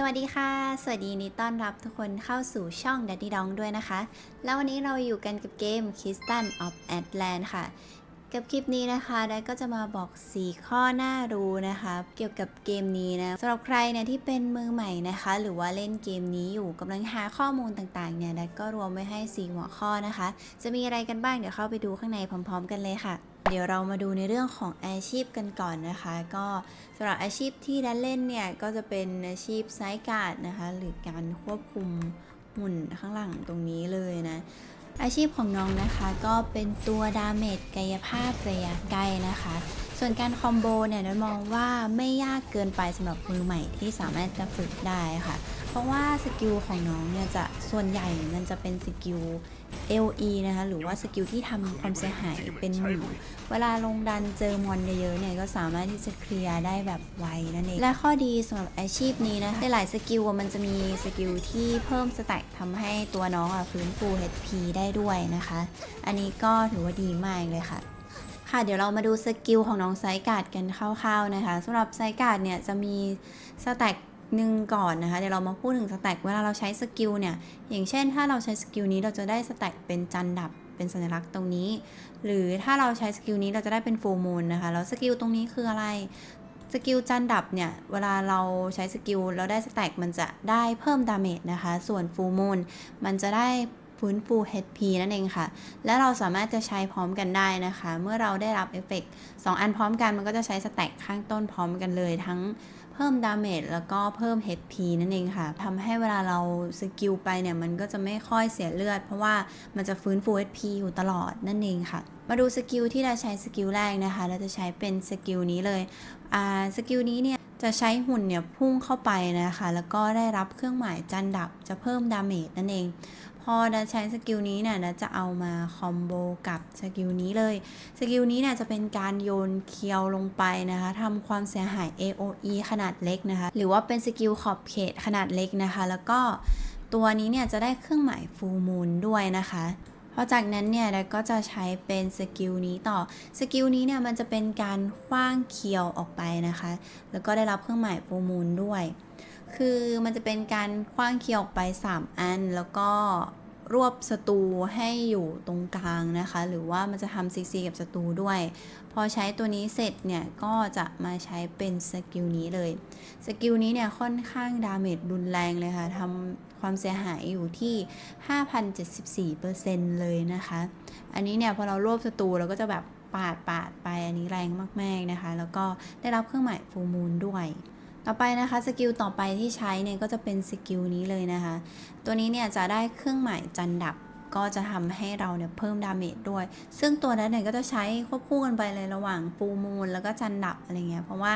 สวัสดีค่ะ สวัสดียินดีต้อนรับทุกคนเข้าสู่ช่อง Daddy Dong ด้วยนะคะ แล้ววันนี้เราอยู่กันกับเกม k i s t a n of Atlant ค่ะ กับคลิปนี้นะคะได้ก็จะมาบอก 4 ข้อน่ารู้นะคะ เกี่ยวกับเกมนี้นะสำหรับใครเนี่ยที่เป็นมือใหม่นะคะ หรือว่าเล่นเกมนี้อยู่กำลังหาข้อมูลต่างๆเนี่ยได้ก็รวมไว้ให้ 4 หัวข้อนะคะ จะมีอะไรกันบ้างเดี๋ยวเข้าไปดูข้างในพร้อม ๆ กันเลยค่ะ เดี๋ยวเรามาดูในเรื่องของอาชีพกันก่อนนะคะ ก็สำหรับอาชีพที่ดันเล่นเนี่ย ก็จะเป็นอาชีพไซการ์ดนะคะ หรือการควบคุมหุ่นข้างหลังตรงนี้เลยนะ อาชีพของน้องนะคะก็เป็นตัวดาเมจกายภาพระยะใกลนะคะ ส่วนการคอมโบเนี่ยน้อยมองว่าไม่ยากเกินไปสำหรับมือใหม่ที่สามารถจะฝึกได้ค่ะ เพราะว่าสกิลของน้องเนี่ยจะส่วนใหญ่มันจะเป็นสกิล LE นะคะหรือว่าสกิลที่ทำความเสียหายเป็นหมื่นเวลาลงดันเจอมอนเยอะๆเนี่ยก็สามารถที่จะเคลียร์ได้แบบไวนั่นเอง และข้อดีสำหรับอาชีพนี้นะหลายๆสกิลอะมันจะมีสกิลที่เพิ่มสแต็กทำให้ตัวน้องอะฟื้นฟู HP ได้ด้วยนะคะ อันนี้ก็ถือว่าดีมากเลยค่ะค่ะเดี๋ยวเรามาดูสกิลของน้องไซการ์ดกันคร่าวๆนะคะสำหรับไซการ์ดเนี่ยจะมีสแต็ก หนึ่งก่อนนะคะ เดี๋ยวเรามาพูดถึงสแต็กเวลาเราใช้สกิลเนี่ย อย่างเช่นถ้าเราใช้สกิลนี้เราจะได้สแต็กเป็นจันดับเป็นสัญลักษณ์ตรงนี้ หรือถ้าเราใช้สกิลนี้เราจะได้เป็นฟูมูลนะคะ แล้วสกิลตรงนี้คืออะไรสกิลจันดับเนี่ย เวลาเราใช้สกิลแล้วได้สแต็กมันจะได้เพิ่มดาเมจนะคะ ส่วนฟูมูลมันจะได้ฟื้นฟู HP นั่นเองค่ะ และเราสามารถจะใช้พร้อมกันได้นะคะ เมื่อเราได้รับเอฟเฟกต์สองอันพร้อมกันมันก็จะใช้สแต็กข้างต้นพร้อมกันเลยทั้ง พิ่มดาเมจแล้วก็เพิ่ม HP นั่นเองค่ะทำให้เวลาเราสกิลไปเนี่ย มันก็จะไม่ค่อยเสียเลือด เพราะว่ามันจะฟื้นฟู HP อยู่ตลอดนั่นเองค่ะ มาดูสกิลที่เราใช้สกิลแรกนะคะ เราจะใช้เป็นสกิลนี้เลยอ่าสกิลนี้เนี่ยจะใช้หุ่นเนี่ยพุ่งเข้าไปนะคะ แล้วก็ได้รับเครื่องหมายจันดับจะเพิ่มดาเมจนั่นเอง อดาใช้สกิลนี้เนี่ยดาจะเอามาคอมโบกับสกิลนี้เลย สกิลนี้เนี่ยจะเป็นการโยนเคียวลงไปนะคะทำความเสียหาย AOE ขนาดเล็กนะคะ หรือว่าเป็นสกิลขอบเขตขนาดเล็กนะคะ แล้วก็ตัวนี้เนี่ยจะได้เครื่องหมายฟูมูลด้วยนะคะพอจากนั้นเนี่ยเราก็จะใช้เป็นสกิลนี้ต่อ สกิลนี้เนี่ยมันจะเป็นการคว้างเคียวออกไปนะคะ แล้วก็ได้รับเครื่องหมายฟูมูลด้วย คือมันจะเป็นการคว้างเคียวออกไป 3 อัน แล้วก็ รวบศัตรูให้อยู่ตรงกลางนะคะ หรือว่ามันจะทำซีซีกับศัตรูด้วย พอใช้ตัวนี้เสร็จเนี่ย ก็จะมาใช้เป็นสกิลนี้เลย สกิลนี้เนี่ยค่อนข้างดาเมจรุนแรงเลยค่ะทำความเสียหายอยู่ที่ 5,074%เลยนะคะ อันนี้เนี่ยพอเรารวบศัตรูเราก็จะแบบปาดปาดไปอันนี้แรงมากๆนะคะ แล้วก็ได้รับเครื่องหมายฟูมูลด้วย ต่อไปนะคะสกิลต่อไปที่ใช้เนี่ยก็จะเป็นสกิลนี้เลยนะคะ ตัวนี้เนี่ยจะได้เครื่องหมายจันดับก็จะทำให้เราเนี่ยเพิ่มดาเมจด้วย ซึ่งตัวนั้นเนี่ยก็จะใช้ควบคู่กันไปเลยระหว่างปูมูลแล้วก็จันดับอะไรเงี้ย เพราะว่า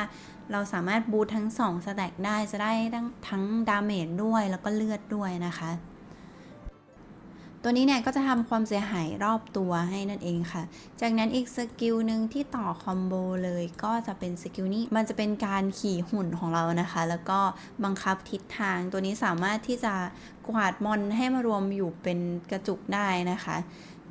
เราสามารถบูททั้ง2สแต็กได้จะได้ทั้งทั้งดาเมจด้วยแล้วก็เลือดด้วยนะคะ ตัวนี้เนี่ยก็จะทำความเสียหายรอบตัวให้นั่นเองค่ะ จากนั้นอีกสกิลหนึ่งที่ต่อคอมโบเลยก็จะเป็นสกิลนี้ มันจะเป็นการขี่หุ่นของเรานะคะ แล้วก็บังคับทิศทาง ตัวนี้สามารถที่จะกวาดมอนให้มารวมอยู่เป็นกระจุกได้นะคะ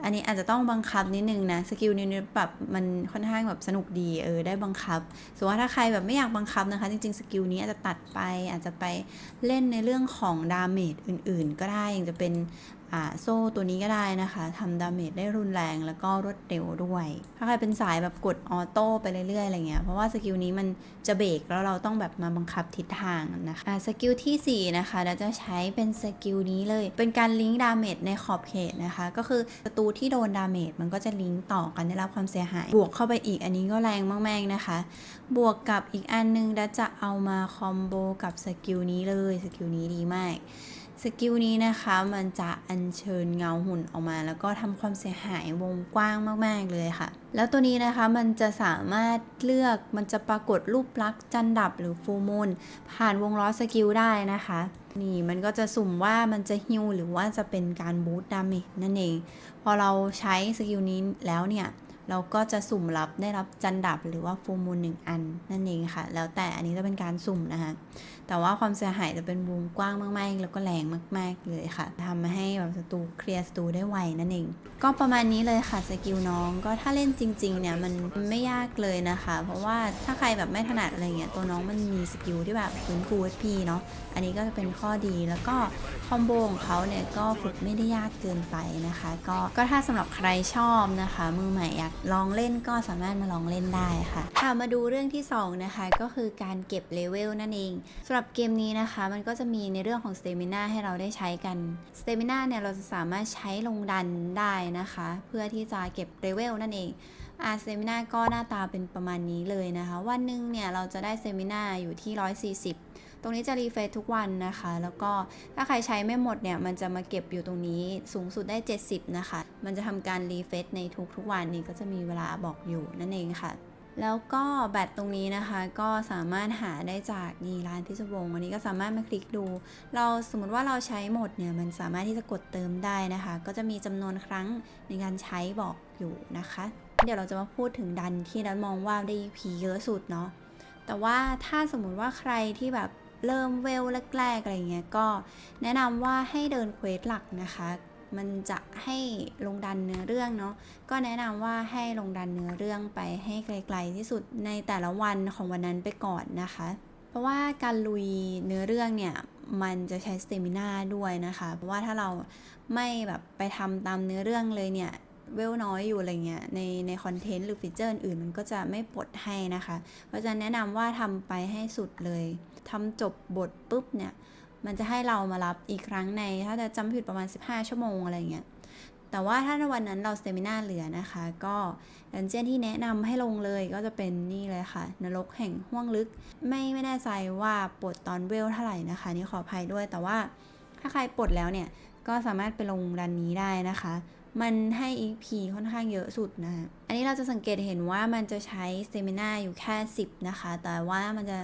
อันนี้อาจจะต้องบังคับนิดนึงนะ สกิลนี้แบบมันค่อนข้างแบบสนุกดีเออได้บังคับส่วนว่าถ้าใครแบบไม่อยากบังคับนะคะ จริง ๆ สกิลนี้อาจจะตัดไปอาจจะไปเล่นในเรื่องของดาเมจอื่น ๆ ก็ได้อย่างจะเป็น โซ่ตัวนี้ก็ได้นะคะทำดาเมจได้รุนแรงแล้วก็รวดเร็วด้วย ถ้าใครเป็นสายแบบกดออโต้ไปเรื่อยๆอะไรเงี้ยเพราะว่าสกิลนี้มันจะเบรกแล้วเราต้องแบบมาบังคับทิศทางนะคะอ่าสกิลทีสี่ 4 นะคะเราจะใช้เป็นสกิลนี้เลย เป็นการลิงก์ดาเมจในขอบเขตนะคะ ก็คือศัตรูที่โดนดาเมจมันก็จะลิงก์ต่อกันได้รับความเสียหาย บวกเข้าไปอีกอันนี้ก็แรงมากๆนะคะ บวกกับอีกอันนึงแล้วจะเอามาคอมโบกับสกิลนี้เลยสกิลนี้ดีมาก สกิลนี้นะคะมันจะอัญเชิญเงาหุ่นออกมา แล้วก็ทำความเสียหายวงกว้างมาก ๆ เลยค่ะ แล้วตัวนี้นะคะมันจะสามารถเลือกมันจะปรากฏรูปลักษณ์จันดับหรือฟูมูลผ่านวงล้อสกิลได้นะคะ นี่มันก็จะสุ่มว่ามันจะฮิวหรือว่าจะเป็นการบูตดาเมจนั่นเอง พอเราใช้สกิลนี้แล้วเนี่ย เราก็จะสุ่มรับได้รับจันดับหรือว่าฟูมูลหนึ่งอันนั่นเองค่ะ แล้วแต่อันนี้จะเป็นการสุ่มนะคะแต่ว่าความเสียหายจะเป็นวงกว้างมากๆ แล้วก็แรงมาก ๆ เลยค่ะทำให้แบบศัตรูเคลียร์ศัตรูได้ไวนั่นเอง ก็ประมาณนี้เลยค่ะสกิลน้องก็ถ้าเล่นจริง ๆ เนี่ยมันไม่ยากเลยนะคะ เพราะว่าถ้าใครแบบไม่ถนัดอะไรเงี้ยตัวน้องมันมีสกิลที่แบบฟื้นฟู HP เนาะอันนี้ก็จะเป็นข้อดีแล้วก็คอมโบของเขาเนี่ยก็ฝึกไม่ได้ยากเกินไปนะคะ ก็ก็ถ้าสำหรับใครชอบนะคะมือใหม่อยากลองเล่นก็สามารถมาลองเล่นได้ค่ะค่ะมาดูเรื่องที่สองนะคะ ก็คือการเก็บเลเวลนั่นเองสำหรับเกมนี้นะคะ มันก็จะมีในเรื่องของสเตมินาให้เราได้ใช้กันสเตมินาเนี่ยเราจะสามารถใช้ลงดันได้นะคะ เพื่อที่จะเก็บเลเวลนั่นเองอาเซมินาก็หน้าตาเป็นประมาณนี้เลยนะคะ วันหนึ่งเนี่ยเราจะได้เซมินาอยู่ที่ 140 ตรงนี้จะรีเฟรชทุกวันนะคะ แล้วก็ถ้าใครใช้ไม่หมดเนี่ย มันจะมาเก็บอยู่ตรงนี้สูงสุดได้ 70 นะคะ มันจะทำการรีเฟรชในทุกๆวันนี้ก็จะมีเวลาบอกอยู่นั่นเองค่ะแล้วก็แบตตรงนี้นะคะก็สามารถหาได้จากนี่ร้านพิศวงอันนี้ก็สามารถมาคลิกดู เราสมมติว่าเราใช้หมดเนี่ยมันสามารถที่จะกดเติมได้นะคะ ก็จะมีจำนวนครั้งในการใช้บอกอยู่นะคะ เดี๋ยวเราจะมาพูดถึงดันที่ดันมองว่าได้ EP เยอะสุดเนาะแต่ว่าถ้าสมมุติว่าใครที่แบบ เริ่มเวลแรกๆอะไรเงี้ยก็แนะนำว่าให้เดินเควสหลักนะคะ มันจะให้ลงดันเนื้อเรื่องเนาะก็แนะนำว่าให้ลงดันเนื้อเรื่องไปให้ไกลๆที่สุดในแต่ละวันของวันนั้นไปก่อนนะคะ เพราะว่าการลุยเนื้อเรื่องเนี่ยมันจะใช้สเตมินาด้วยนะคะ เพราะว่าถ้าเราไม่แบบไปทำตามเนื้อเรื่องเลยเนี่ยเวลน้อยอยู่อะไรเงี้ยในในคอนเทนต์หรือฟีเจอร์อื่นมันก็จะไม่ปลดให้นะคะ เพราะฉะนั้นแนะนำว่าทำไปให้สุดเลย ทำจบบทปุ๊บเนี่ยมันจะให้เรามารับอีกครั้งใน ถ้าจะจำไม่ผิดประมาณ 15 ชั่วโมงอะไรเงี้ย แต่ว่าถ้าในวันนั้นเราสเตมินาเหลือนะคะ ก็ดันเจียนที่แนะนำให้ลงเลยก็จะเป็นนี่เลยค่ะ นรกแห่งห้วงลึก ไม่ไม่แน่ใจว่าปลดตอนเวลเท่าไหร่นะคะ นี่ขออภัยด้วย แต่ว่าถ้าใครปลดแล้วเนี่ย ก็สามารถไปลงดันนี้ได้นะคะ มันให้ EP ค่อนข้างเยอะสุดนะอันนี้เราจะสังเกตเห็นว่ามันจะใช้ Stamina อยู่แค่ 10 นะคะ แต่ว่ามันจะ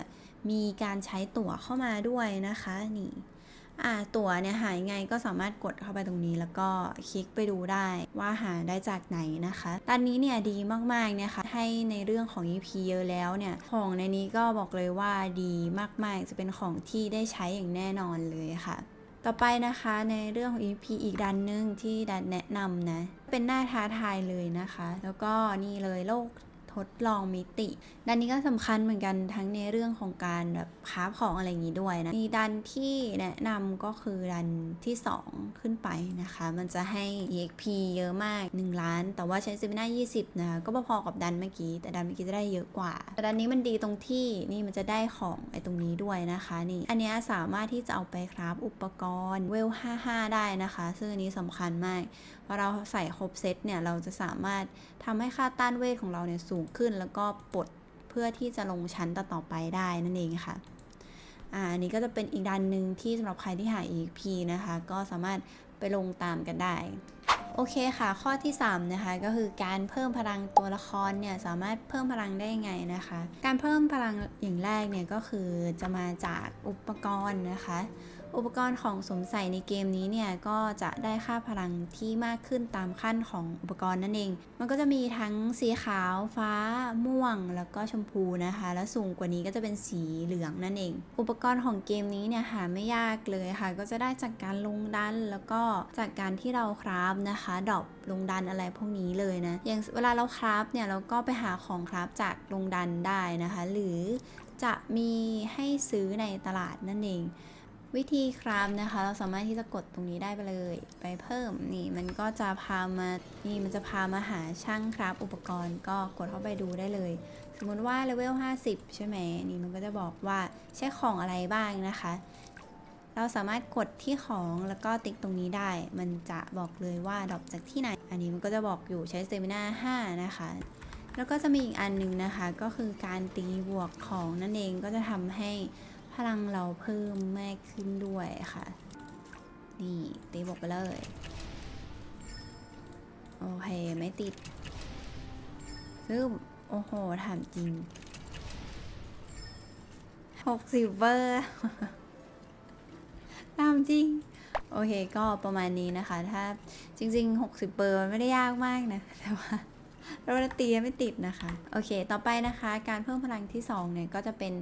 มีการใช้ตั๋วเข้ามาด้วยนะคะนี่อ่าตั๋วเนี่ยหายไงก็สามารถกดเข้าไปตรงนี้แล้วก็คลิกไปดูได้ว่าหาได้จากไหนนะคะตอนนี้เนี่ยดีมากๆนี่ยค่ะให้ในเรื่องของ EP เยอะแล้วเนี่ยของในนี้ก็บอกเลยว่าดีมากๆ จะเป็นของที่ได้ใช้อย่างแน่นอนเลยค่ะ ต่อไปนะคะในเรื่องของ EP อีกดันหนึ่งที่ดันแนะนำนะเป็นหน้าท้าทายเลยนะคะ แล้วก็นี่เลยโลก ดลองมิติดันนี้ก็สำคัญเหมือนกันทั้งในเรื่องของการแบบค้าบของอะไรอย่างนี้ด้วยนะ มีดันที่แนะนำก็คือดันที่ 2 ขึ้นไปนะคะ มันจะให้ EXP เยอะมาก 1 ล้าน แต่ว่าใช้ซิมิน่า20 นะคะก็พอๆกับดันเมื่อกี้ แต่ดันเมื่อกี้จะได้เยอะกว่า แต่ดันนี้มันดีตรงที่นี่มันจะได้ของไอ้ตรงนี้ด้วยนะคะนี่ อันนี้สามารถที่จะเอาไปคราฟอุปกรณ์เวล 55 ได้นะคะ ซึ่งอันนี้สำคัญมากพอเราใส่ครบเซตเนี่ยเราจะสามารถทำให้ค่าต้านเวทของเราเนี่ยสูงขึ้นแล้วก็ปลดเพื่อที่จะลงชั้นต่อๆไปได้นั่นเองค่ะอ่าอันนี้ก็จะเป็นอีกดันหนึ่งที่สำหรับใครที่หา EP นะคะ ก็สามารถไปลงตามกันได้ โอเคค่ะ ข้อที่ 3 นะคะ ก็คือการเพิ่มพลังตัวละครเนี่ย สามารถเพิ่มพลังได้ยังไงนะคะ การเพิ่มพลังอย่างแรกเนี่ย ก็คือจะมาจากอุปกรณ์นะคะ อุปกรณ์ของสวมใส่ในเกมนี้เนี่ยก็จะได้ค่าพลังที่มากขึ้นตามขั้นของอุปกรณ์นั่นเอง มันก็จะมีทั้งสีขาว ฟ้า ม่วง แล้วก็ชมพูนะคะ แล้วสูงกว่านี้ก็จะเป็นสีเหลืองนั่นเอง อุปกรณ์ของเกมนี้เนี่ยหาไม่ยากเลยค่ะ ก็จะได้จากการลงดันแล้วก็จากการที่เราคราฟนะคะดรอปลงดันอะไรพวกนี้เลยนะ อย่างเวลาเราคราฟเนี่ยเราก็ไปหาของคราฟจากลงดันได้นะคะ หรือจะมีให้ซื้อในตลาดนั่นเอง วิธีคราฟนะคะ เราสามารถที่จะกดตรงนี้ได้ไปเลย ไปเพิ่มนี่มันก็จะพามานี่มันจะพามาหาช่างคราฟอุปกรณ์ก็กดเข้าไปดูได้เลย สมมติว่าเลเวล50 ใช่ไหมนี่มันก็จะบอกว่าใช้ของอะไรบ้างนะคะ เราสามารถกดที่ของแล้วก็ติ๊กตรงนี้ได้ มันจะบอกเลยว่าดรอปจากที่ไหน อันนี้มันก็จะบอกอยู่ใช้เตมินา5นะคะ แล้วก็จะมีอีกอันหนึงนะคะ ก็คือการตีบวกของนั่นเองก็จะทำให้ พลังเราเพิ่มมากขึ้นด้วยค่ะ นี่ตีบวกไปเลย โอเคไม่ติดซึ่งโอ้โห ถามจริงหกสิบเบอร์ถามจริง โอเคก็ประมาณนี้นะคะ ถ้าจริง ๆ 60 เบอร์มันไม่ได้ยากมากนะ แต่ว่า เราตีไม่ติดนะคะ โอเค ต่อไปนะคะ การเพิ่มพลังที่2เนี่ยก็จะเป็น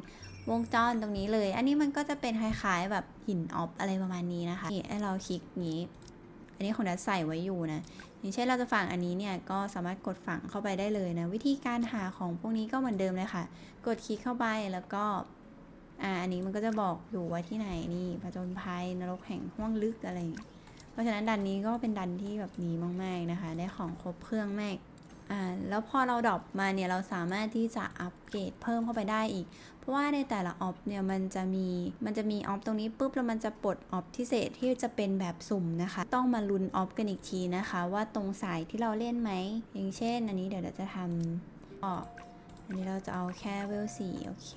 วงจรตรงนี้เลย อันนี้มันก็จะเป็นคล้ายๆแบบหินออฟอะไรประมาณนี้นะคะนี่ให้เราคลิกนี้ อันนี้ของนัดใส่ไว้อยู่นะ อย่างเช่นเราจะฝังอันนี้เนี่ย ก็สามารถกดฝังเข้าไปได้เลยนะ วิธีการหาของพวกนี้ก็เหมือนเดิมเลยค่ะ กดคลิกเข้าไปแล้วก็อ่าอันนี้มันก็จะบอกอยู่ว่าที่ไหนนี่ผจญภัยนรกแห่งห้วงลึกอะไร เพราะฉะนั้นดันนี้ก็เป็นดันที่แบบดีมากๆนะคะ ได้ของครบเครื่องมาก อ่าแล้วพอเราดรอปมาเนี่ยเราสามารถที่จะอัปเกรดเพิ่มเข้าไปได้อีก เพราะว่าในแต่ละออฟเนี่ยมันจะมีมันจะมีออฟตรงนี้ปุ๊บแล้วมันจะปลดออฟที่เศษที่จะเป็นแบบสุ่มนะคะ ต้องมาลุ้นออฟกันอีกทีนะคะ ว่าตรงสายที่เราเล่นไหมอย่างเช่น อันนี้เดี๋ยวเราจะทำอ๋ออันนี้เราจะเอาแค่เวลสี่โอเค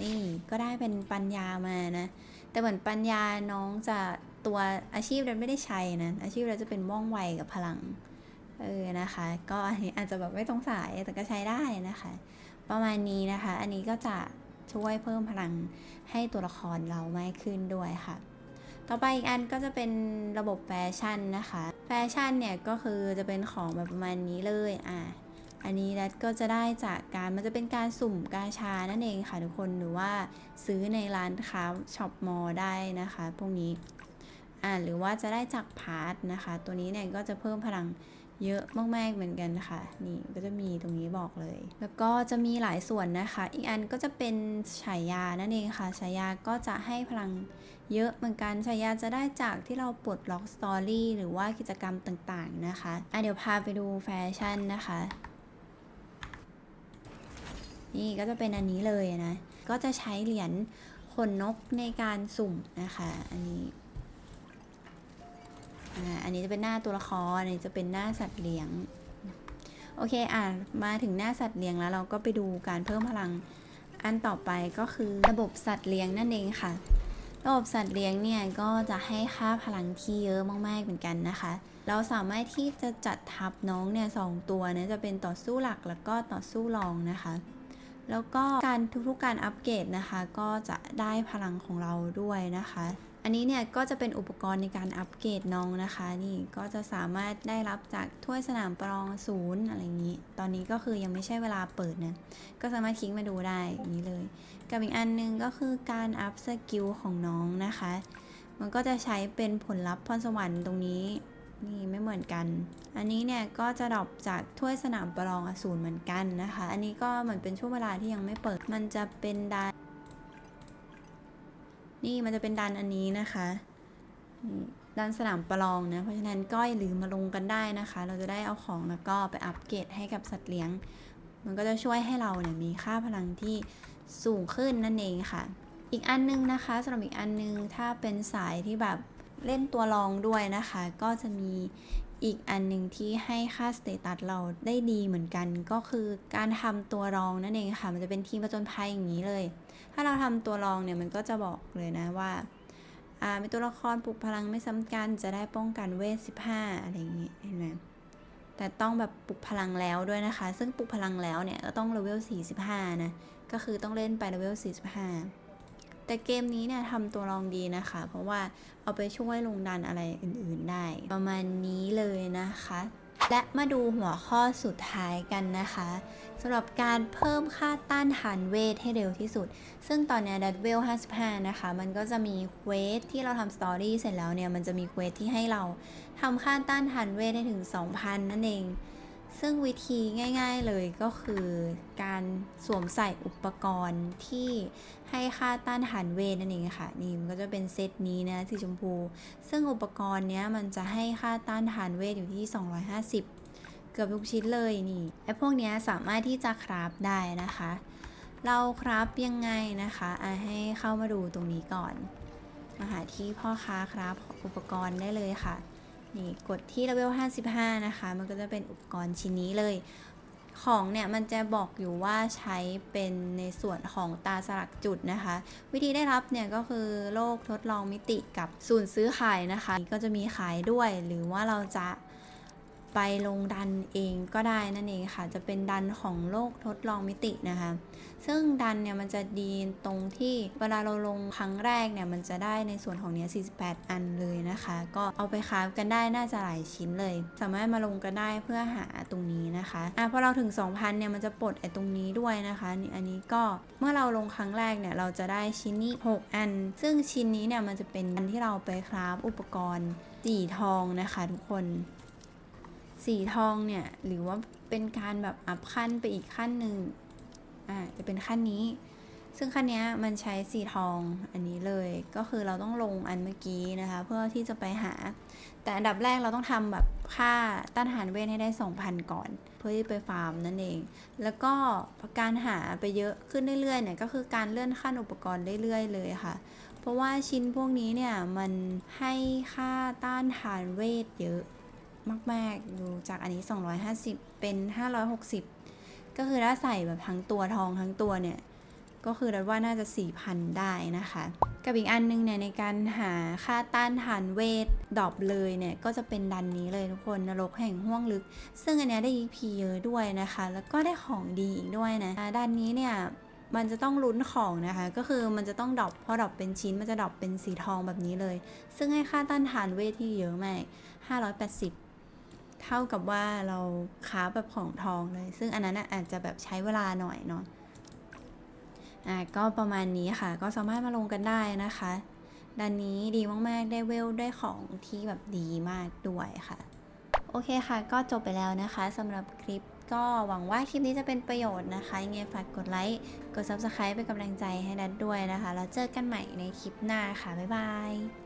นี่ก็ได้เป็นปัญญามานะ แต่เหมือนปัญญาน้องจะตัวอาชีพเราไม่ได้ใช้นะอาชีพเราจะเป็นว่องไวกับพลัง เออนะคะ ก็อันนี้อาจจะแบบไม่ตรงสายแต่ก็ใช้ได้นะคะ ประมาณนี้นะคะ อันนี้ก็จะช่วยเพิ่มพลังให้ตัวละครเรามากขึ้นด้วยค่ะ ต่อไปอีกอันก็จะเป็นระบบแฟชั่นนะคะ แฟชั่นเนี่ยก็คือจะเป็นของแบบประมาณนี้เลยอะอันนี้นัดก็จะได้จากการมันจะเป็นการสุ่มกาชานั่นเองค่ะทุกคนหรือว่าซื้อในร้านค้าช็อปมอลได้นะคะ พวกนี้อ่าหรือว่าจะได้จากพาร์ทนะคะ ตัวนี้เนี่ยก็จะเพิ่มพลัง เยอะมากๆเหมือนกันค่ะ นี่ก็จะมีตรงนี้บอกเลย แล้วก็จะมีหลายส่วนนะคะ อีกอันก็จะเป็นฉายานั่นเองค่ะฉายาก็จะให้พลังเยอะเหมือนกันฉายาจะได้จากที่เราปลดล็อกสตอรี่หรือว่ากิจกรรมต่างๆนะคะอะเดี๋ยวพาไปดูแฟชั่นนะคะ นี่ก็จะเป็นอันนี้เลยนะ ก็จะใช้เหรียญขนนกในการสุ่มนะคะ อันนี้ อันนี้จะเป็นหน้าตัวละคร อันนี้จะเป็นหน้าสัตว์เลี้ยง โอเค อะ มาถึงหน้าสัตว์เลี้ยงแล้วเราก็ไปดูการเพิ่มพลัง อันต่อไปก็คือระบบสัตว์เลี้ยงนั่นเองค่ะ ระบบสัตว์เลี้ยงเนี่ยก็จะให้ค่าพลังที่เยอะมากๆเหมือนกันนะคะ เราสามารถที่จะจัดทับน้องเนี่ยสองตัวเนี่ยจะเป็นต่อสู้หลักแล้วก็ต่อสู้รองนะคะแล้วก็การทุกๆการอัปเกรดนะคะ ก็จะได้พลังของเราด้วยนะคะ อันนี้เนี่ยก็จะเป็นอุปกรณ์ในการอัปเกรดน้องนะคะ นี่ก็จะสามารถได้รับจากถ้วยสนามประลองศูนย์อะไรอย่างนี้ ตอนนี้ก็คือยังไม่ใช่เวลาเปิดนะ ก็สามารถคลิกมาดูได้อย่างนี้เลย กับอีกอันหนึงก็คือการอัพสกิลของน้องนะคะ มันก็จะใช้เป็นผลลัพธ์พรสวรรค์ตรงนี้นี่ไม่เหมือนกัน อันนี้เนี่ยก็จะดรอปจากถ้วยสนามประลองอสูรเหมือนกันนะคะ อันนี้ก็เหมือนเป็นช่วงเวลาที่ยังไม่เปิด มันจะเป็นดัน นี่มันจะเป็นดันอันนี้นะคะดันสนามประลองนะ เพราะฉะนั้นก็อย่าลืมมาลงกันได้นะคะ เราจะได้เอาของแล้วก็ไปอัปเกรดให้กับสัตว์เลี้ยง มันก็จะช่วยให้เราเนี่ยมีค่าพลังที่สูงขึ้นนั่นเองค่ะ อีกอันนึงนะคะสำหรับอีกอันนึงถ้าเป็นสายที่แบบเล่นตัวรองด้วยนะคะ ก็จะมีอีกอันหนึ่งที่ให้ค่าสเตตัสเราได้ดีเหมือนกัน ก็คือการทำตัวรองนั่นเองค่ะ มันจะเป็นทีมประจนภัยอย่างนี้เลย ถ้าเราทำตัวรองเนี่ยมันก็จะบอกเลยนะว่าอ่ามีตัวละครปลุกพลังไม่ซ้ำกันจะได้ป้องกันเวท15อะไรอย่างนี้เห็นไหมแต่ต้องแบบปลุกพลังแล้วด้วยนะคะ ซึ่งปลุกพลังแล้วเนี่ยก็ต้องเลเวล45 นะ ก็คือต้องเล่นไปเลเวล45 แต่เกมนี้เนี่ยทำตัวรองดีนะคะ เพราะว่าเอาไปช่วยลงดันอะไรอื่นๆได้ ประมาณนี้เลยนะคะ และมาดูหัวข้อสุดท้ายกันนะคะสำหรับการเพิ่มค่าต้านทานเวทให้เร็วที่สุด ซึ่งตอนนี้ดัตเวล55 นะคะ มันก็จะมีเควสที่เราทำสตอรี่เสร็จแล้วเนี่ย มันจะมีเควสที่ให้เราทำค่าต้านทานเวทได้ถึง 2,000 นั่นเอง ซึ่งวิธีง่ายๆเลยก็คือการสวมใส่อุปกรณ์ที่ให้ค่าต้านทานเวทนั่นเองค่ะ นี่มันก็จะเป็นเซตนี้นะสีชมพู ซึ่งอุปกรณ์เนี้ยมันจะให้ค่าต้านทานเวทอยู่ที่ 250 เกือบทุกชิ้นเลยนี่ไอพวกเนี้ยสามารถที่จะคราฟได้นะคะ เราคราฟยังไงนะคะอะให้เข้ามาดูตรงนี้ก่อนมาหาที่พ่อค้าครับอุปกรณ์ได้เลยค่ะ นี่กดที่เลเวล55 นะคะ มันก็จะเป็นอุปกรณ์ชิ้นนี้เลย ของเนี่ยมันจะบอกอยู่ว่าใช้เป็นในส่วนของตาสลักจุดนะคะ วิธีได้รับเนี่ยก็คือโลกทดลองมิติกับศูนย์ซื้อขายนะคะ ก็จะมีขายด้วยหรือว่าเราจะ ไปลงดันเองก็ได้นั่นเองค่ะ จะเป็นดันของโลกทดลองมิตินะคะ ซึ่งดันเนี่ยมันจะดีตรงที่เวลาเราลงครั้งแรกเนี่ยมันจะได้ในส่วนของเนี้ย48 อันเลยนะคะ ก็เอาไปคราฟกันได้น่าจะหลายชิ้นเลย สามารถมาลงกันได้เพื่อหาตรงนี้นะคะอะพอเราถึง 2,000เนี่ยมันจะปลดไอ้ตรงนี้ด้วยนะคะนี่อันนี้ก็เมื่อเราลงครั้งแรกเนี่ยเราจะได้ชิ้นนี้ 6 อัน ซึ่งชิ้นนี้เนี่ยมันจะเป็นอันที่เราไปคราฟอุปกรณ์สีทองนะคะทุกคน สีทองเนี่ย หรือว่าเป็นการแบบอัพขั้นไปอีกขั้นหนึ่งอ่าจะเป็นขั้นนี้ ซึ่งขั้นเนี้ยมันใช้สีทองอันนี้เลยก็คือเราต้องลงอันเมื่อกี้นะคะ เพื่อที่จะไปหา แต่อันดับแรกเราต้องทำแบบค่าต้านทานเวทให้ได้ 2,000 ก่อน เพื่อที่ไปฟาร์มนั่นเอง แล้วก็การหาไปเยอะขึ้นเรื่อยๆเนี่ยก็คือการเลื่อนขั้นอุปกรณ์เรื่อยๆ เลยค่ะเพราะว่าชิ้นพวกนี้เนี่ยมันให้ค่าต้านทานเวทเยอะ มาก ๆ ดูจากอันนี้ 250 เป็น 560 ก็คือถ้าใส่แบบทั้งตัวทองทั้งตัวเนี่ย ก็คือรัดว่าน่าจะ 4,000 ได้นะคะ กับอีกอันนึงเนี่ยในการหาค่าต้านทานเวทดอปเลยเนี่ย ก็จะเป็นดันนี้เลยทุกคนนรกแห่งห้วงลึก ซึ่งอันนี้ได้ EP เยอะด้วยนะคะ แล้วก็ได้ของดีอีกด้วยนะด้านนี้เนี่ยมันจะต้องลุ้นของนะคะ ก็คือมันจะต้องดรอปพอดรอปเป็นชิ้นมันจะดรอปเป็นสีทองแบบนี้เลย ซึ่งให้ค่าต้านทานเวทที่เยอะมาก580 เท่ากับว่าเราค้าแบบของทองเลย ซึ่งอันนั้นอาจจะแบบใช้เวลาหน่อยเนาะอะก็ประมาณนี้ค่ะ ก็สามารถมาลงกันได้นะคะด้านนี้ดีมาก ๆ ได้เวลได้ของที่แบบดีมากด้วยค่ะ โอเคค่ะ ก็จบไปแล้วนะคะสำหรับคลิปก็หวังว่าคลิปนี้จะเป็นประโยชน์นะคะยังไงฝากกดไลค์ กด Subscribe เป็นกำลังใจให้นัดด้วยนะคะ แล้วเจอกันใหม่ในคลิปหน้าค่ะ บ๊ายบาย